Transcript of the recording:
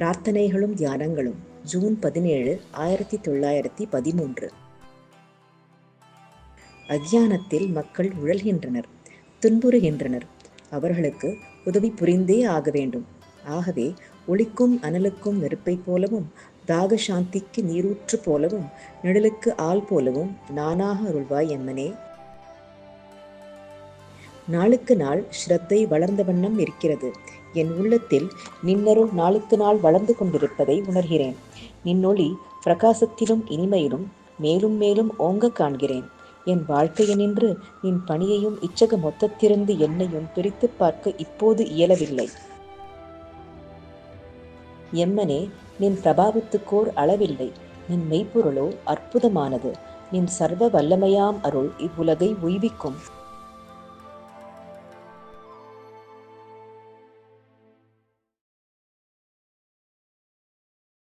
பிரார்த்தனைகளும் தியானங்களும். June பதினேழு ஆயிரத்தி தொள்ளாயிரத்தி பதிமூன்று. அக்ஞானத்தில் மக்கள் உழல்கின்றனர் துன்புறுகின்றனர். அவர்களுக்கு உதவி புரிந்தே ஆக வேண்டும். ஆகவே ஒளிக்கும் அனலுக்கும் நெருப்பைப் போலவும் தாக சாந்திக்கு நீரூற்று போலவும் நிழலுக்கு ஆள் போலவும் நானாக அருள்வாய் எம்மனே நாளுக்கு நாள் ஸ்ரத்தை வளர்ந்த வண்ணம் இருக்கிறது. என் உள்ளத்தில் நின்னருள் நாளுக்கு நாள் வளர்ந்து கொண்டிருப்பதை உணர்கிறேன். நின்னொளி பிரகாசத்திலும் இனிமையிலும் மேலும் மேலும் ஓங்க காண்கிறேன். என் வாழ்க்கையனின்று நின் பணியையும் இச்சக மொத்தத்திலிருந்து என்னையும் பிரித்து பார்க்க இப்போது இயலவில்லை. எம்மனே நின் பிரபாவத்துக்கோர் அளவில்லை. நின் மெய்ப்பொருளோ அற்புதமானது. நின் சர்வ வல்லமையாம் அருள் இவ்வுலகை உய்விக்கும்.